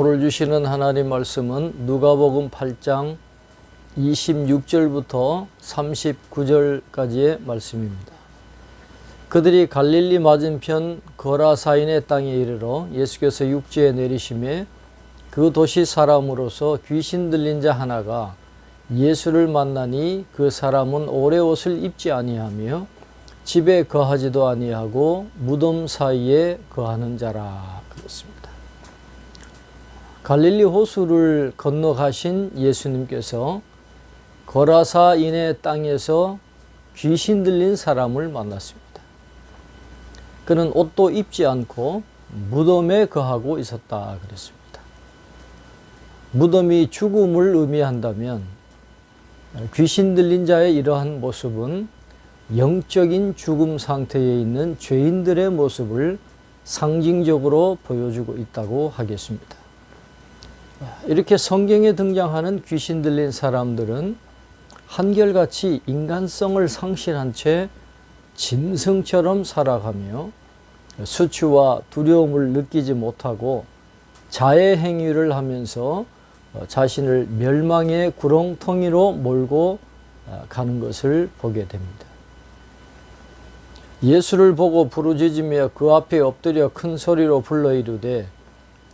오늘 주시는 하나님 말씀은 누가복음 8장 26절부터 39절까지의 말씀입니다. 그들이 갈릴리 맞은편 거라사인의 땅에 이르러 예수께서 육지에 내리심에 그 도시 사람으로서 귀신 들린 자 하나가 예수를 만나니 그 사람은 오래 옷을 입지 아니하며 집에 거하지도 아니하고 무덤 사이에 거하는 자라. 갈릴리 호수를 건너가신 예수님께서 거라사인의 땅에서 귀신 들린 사람을 만났습니다. 그는 옷도 입지 않고 무덤에 거하고 있었다 그랬습니다. 무덤이 죽음을 의미한다면 귀신 들린 자의 이러한 모습은 영적인 죽음 상태에 있는 죄인들의 모습을 상징적으로 보여주고 있다고 하겠습니다. 이렇게 성경에 등장하는 귀신 들린 사람들은 한결같이 인간성을 상실한 채 짐승처럼 살아가며 수치와 두려움을 느끼지 못하고 자해 행위를 하면서 자신을 멸망의 구렁텅이로 몰고 가는 것을 보게 됩니다. 예수를 보고 부르짖으며 그 앞에 엎드려 큰 소리로 불러 이르되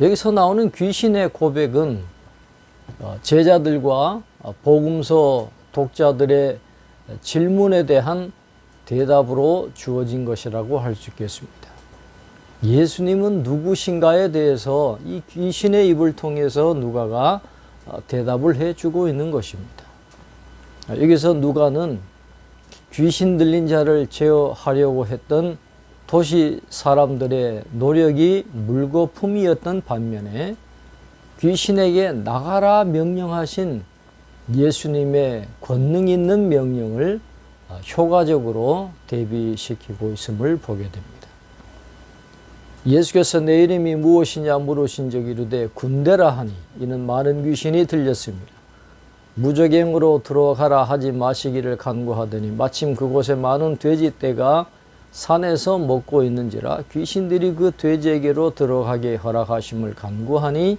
여기서 나오는 귀신의 고백은 어, 제자들과 복음서 독자들의 질문에 대한 대답으로 주어진 것이라고 할 수 있겠습니다. 예수님은 누구신가에 대해서 이 귀신의 입을 통해서 누가가 어, 대답을 해주고 있는 것입니다. 여기서 누가는 귀신 들린 자를 제어하려고 했던 도시 사람들의 노력이 물거품이었던 반면에 귀신에게 나가라 명령하신 예수님의 권능 있는 명령을 효과적으로 대비시키고 있음을 보게 됩니다. 예수께서 내 이름이 무엇이냐 물으신 적 이르되 군대라 하니 이는 많은 귀신이 들렸습니다. 무적행으로 들어가라 하지 마시기를 간구하더니 마침 그곳에 많은 돼지떼가 산에서 먹고 있는지라 귀신들이 그 돼지에게로 들어가게 허락하심을 간구하니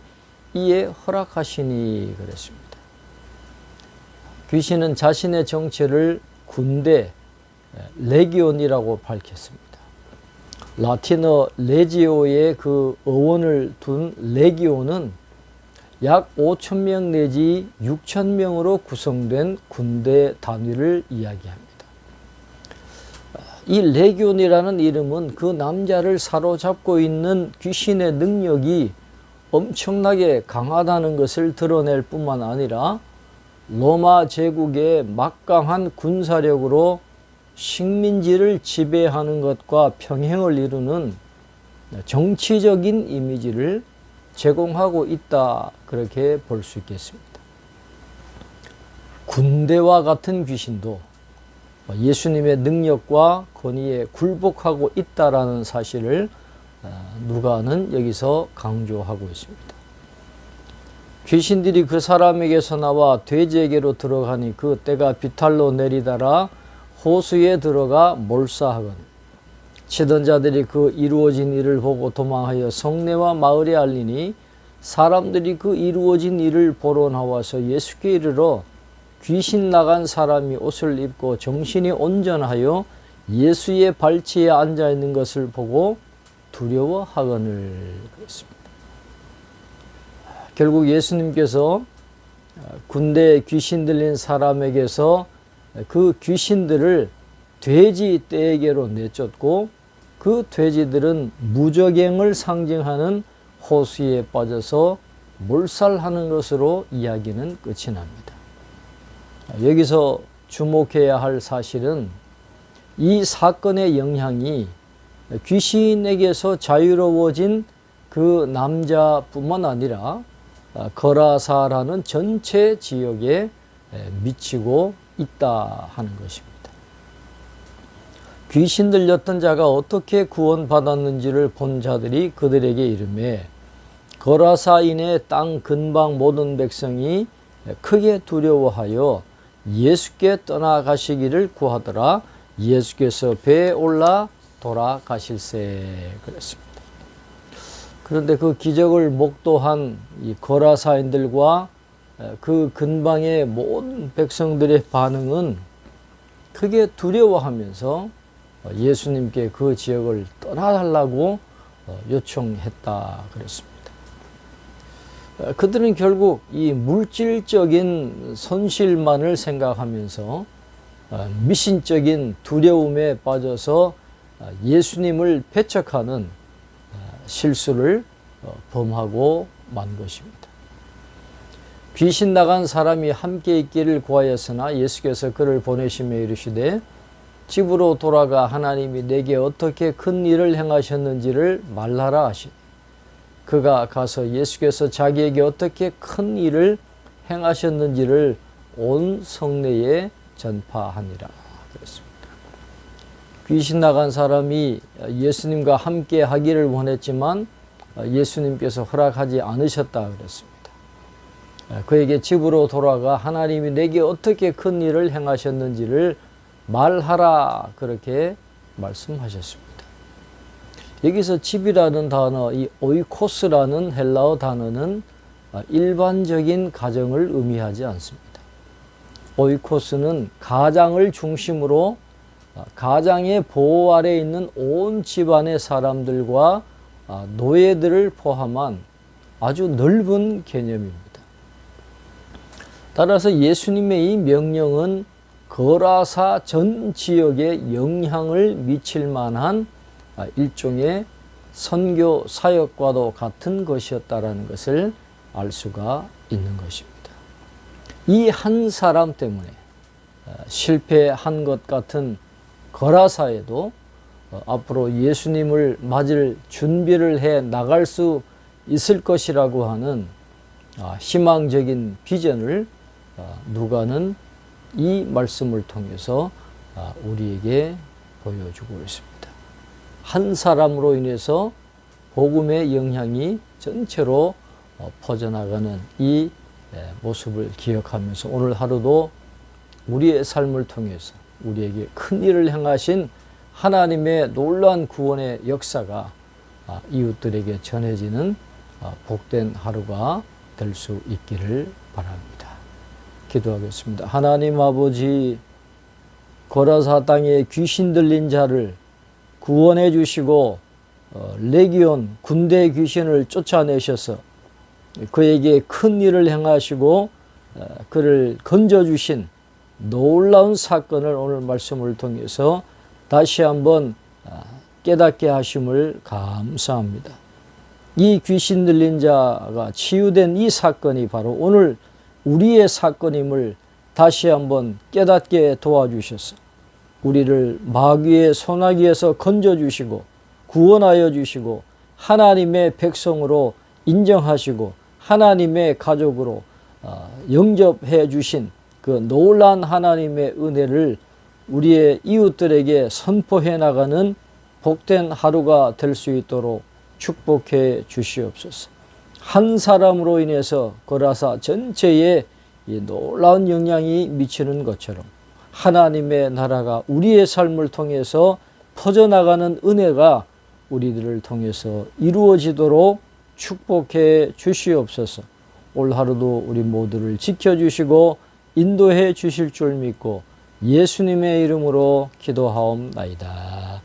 이에 허락하시니 그랬습니다. 귀신은 자신의 정체를 군대 레기온이라고 밝혔습니다. 라틴어 레지오의 그 어원을 둔 레기온은 약 5천 명 내지 6천 명으로 구성된 군대 단위를 이야기합니다. 이 레기온이라는 이름은 그 남자를 사로잡고 있는 귀신의 능력이 엄청나게 강하다는 것을 드러낼 뿐만 아니라 로마 제국의 막강한 군사력으로 식민지를 지배하는 것과 평행을 이루는 정치적인 이미지를 제공하고 있다 그렇게 볼 수 있겠습니다. 군대와 같은 귀신도 예수님의 능력과 권위에 굴복하고 있다라는 사실을 어, 누가는 여기서 강조하고 있습니다. 귀신들이 그 사람에게서 나와 돼지에게로 들어가니 그 때가 비탈로 내리다라 호수에 들어가 몰사하건 치던 자들이 그 이루어진 일을 보고 도망하여 성내와 마을에 알리니 사람들이 그 이루어진 일을 보러 나와서 예수께 이르러 귀신 나간 사람이 옷을 입고 정신이 온전하여 예수의 발치에 앉아 있는 것을 보고 두려워하거늘 그랬습니다. 결국 예수님께서 군대에 귀신 들린 사람에게서 그 귀신들을 돼지 떼에게로 내쫓고 그 돼지들은 무적행을 상징하는 호수에 빠져서 몰살하는 것으로 이야기는 끝이 납니다. 여기서 주목해야 할 사실은 이 사건의 영향이 귀신에게서 자유로워진 그 남자뿐만 아니라 아, 거라사라는 전체 지역에 에, 미치고 있다 하는 것입니다. 귀신 들렸던 자가 어떻게 구원받았는지를 본 자들이 그들에게 이름해 거라사인의 땅 근방 모든 백성이 크게 두려워하여 예수께 떠나가시기를 구하더라 예수께서 배에 올라 돌아가실세 그랬습니다. 그런데 그 기적을 목도한 이 거라사인들과 그 근방의 모든 백성들의 반응은 크게 두려워하면서 예수님께 그 지역을 떠나달라고 요청했다 그랬습니다. 그들은 결국 이 물질적인 손실만을 생각하면서 미신적인 두려움에 빠져서 예수님을 배척하는 실수를 범하고 만 것입니다. 귀신 나간 사람이 함께 있기를 구하였으나 예수께서 그를 보내시며 이르시되 집으로 돌아가 하나님이 내게 어떻게 큰 일을 행하셨는지를 말하라 하시니 그가 가서 예수께서 자기에게 어떻게 큰 일을 행하셨는지를 온 성내에 전파하니라 그랬습니다. 귀신 나간 사람이 예수님과 함께 하기를 원했지만 예수님께서 허락하지 않으셨다 그랬습니다. 그에게 집으로 돌아가 하나님이 내게 어떻게 큰 일을 행하셨는지를 말하라 그렇게 말씀하셨습니다. 여기서 집이라는 단어, 이 오이코스라는 헬라어 단어는 일반적인 가정을 의미하지 않습니다. 오이코스는 가장을 중심으로 가장의 보호 아래 있는 온 집안의 사람들과 노예들을 포함한 아주 넓은 개념입니다. 따라서 예수님의 이 명령은 거라사 전 지역에 영향을 미칠 만한 일종의 선교 사역과도 같은 것이었다라는 것을 알 수가 있는 것입니다. 이 한 사람 때문에 실패한 것 같은 거라사에도 앞으로 예수님을 맞을 준비를 해 나갈 수 있을 것이라고 하는 희망적인 비전을 누가는 이 말씀을 통해서 우리에게 보여주고 있습니다. 한 사람으로 인해서 복음의 영향이 전체로 퍼져나가는 이 모습을 기억하면서 오늘 하루도 우리의 삶을 통해서 우리에게 큰 일을 행하신 하나님의 놀라운 구원의 역사가 이웃들에게 전해지는 복된 하루가 될 수 있기를 바랍니다. 기도하겠습니다. 하나님 아버지 고라사 땅에 귀신 들린 자를 구원해 주시고 어, 레기온 군대 귀신을 쫓아내셔서 그에게 큰 일을 행하시고 어, 그를 건져 주신 놀라운 사건을 오늘 말씀을 통해서 다시 한번 어, 깨닫게 하심을 감사합니다. 이 귀신 들린 자가 치유된 이 사건이 바로 오늘 우리의 사건임을 다시 한번 깨닫게 도와주셔서 우리를 마귀의 소나기에서 건져주시고 구원하여 주시고 하나님의 백성으로 인정하시고 하나님의 가족으로 어, 영접해 주신 그 놀란 하나님의 은혜를 우리의 이웃들에게 선포해 나가는 복된 하루가 될 수 있도록 축복해 주시옵소서. 한 사람으로 인해서 거라사 전체에 이 놀라운 영향이 미치는 것처럼 하나님의 나라가 우리의 삶을 통해서 퍼져나가는 은혜가 우리들을 통해서 이루어지도록 축복해 주시옵소서. 올 하루도 우리 모두를 지켜주시고 인도해 주실 줄 믿고 예수님의 이름으로 기도하옵나이다.